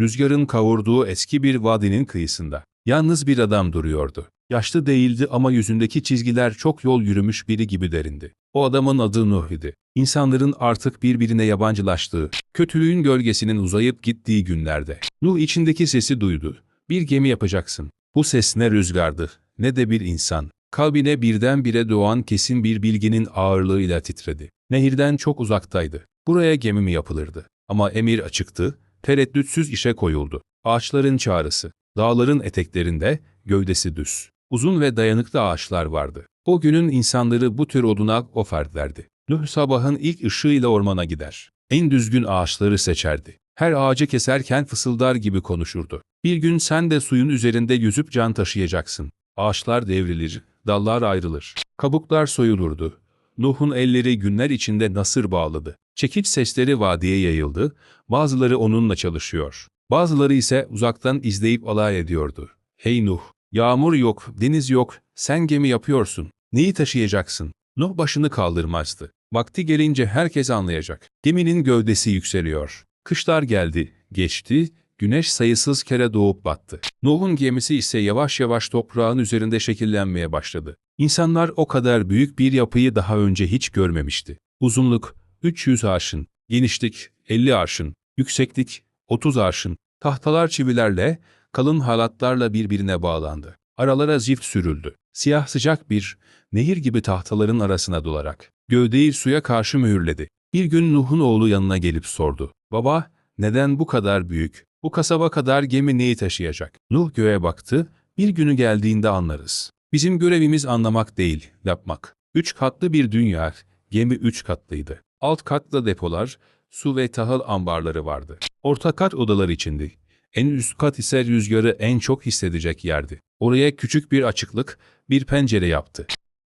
Rüzgarın kavurduğu eski bir vadinin kıyısında. Yalnız bir adam duruyordu. Yaşlı değildi ama yüzündeki çizgiler çok yol yürümüş biri gibi derindi. O adamın adı Nuh idi. İnsanların artık birbirine yabancılaştığı, kötülüğün gölgesinin uzayıp gittiği günlerde. Nuh içindeki sesi duydu. Bir gemi yapacaksın. Bu ses ne rüzgardı, ne de bir insan. Kalbine birdenbire doğan kesin bir bilginin ağırlığıyla titredi. Nehirden çok uzaktaydı. Buraya gemi mi yapılırdı? Ama emir açıktı, tereddütsüz işe koyuldu. Ağaçların çağrısı, dağların eteklerinde, gövdesi düz. Uzun ve dayanıklı ağaçlar vardı. O günün insanları bu tür oduna ofertlerdi. Nuh sabahın ilk ışığıyla ormana gider. En düzgün ağaçları seçerdi. Her ağacı keserken fısıldar gibi konuşurdu. Bir gün sen de suyun üzerinde yüzüp can taşıyacaksın. Ağaçlar devrilir, dallar ayrılır. Kabuklar soyulurdu. Nuh'un elleri günler içinde nasır bağladı. Çekiç sesleri vadiye yayıldı. Bazıları onunla çalışıyor. Bazıları ise uzaktan izleyip alay ediyordu. Hey Nuh, yağmur yok, deniz yok, sen gemi yapıyorsun. Neyi taşıyacaksın? Nuh başını kaldırmazdı. Vakti gelince herkes anlayacak. Geminin gövdesi yükseliyor. Kışlar geldi, geçti, güneş sayısız kere doğup battı. Nuh'un gemisi ise yavaş yavaş toprağın üzerinde şekillenmeye başladı. İnsanlar o kadar büyük bir yapıyı daha önce hiç görmemişti. Uzunluk 300 arşın, genişlik 50 arşın, yükseklik 30 arşın, tahtalar çivilerle, kalın halatlarla birbirine bağlandı. Aralara zift sürüldü. Siyah sıcak bir, nehir gibi tahtaların arasına dolarak. Gövdeyi suya karşı mühürledi. Bir gün Nuh'un oğlu yanına gelip sordu. Baba, neden bu kadar büyük? Bu kasaba kadar gemi neyi taşıyacak? Nuh göğe baktı, bir günü geldiğinde anlarız. Bizim görevimiz anlamak değil, yapmak. Üç katlı bir dünya, gemi üç katlıydı. Alt katta depolar, su ve tahıl ambarları vardı. Orta kat odalar içindi. En üst kat ise rüzgarı en çok hissedecek yerdi. Oraya küçük bir açıklık, bir pencere yaptı.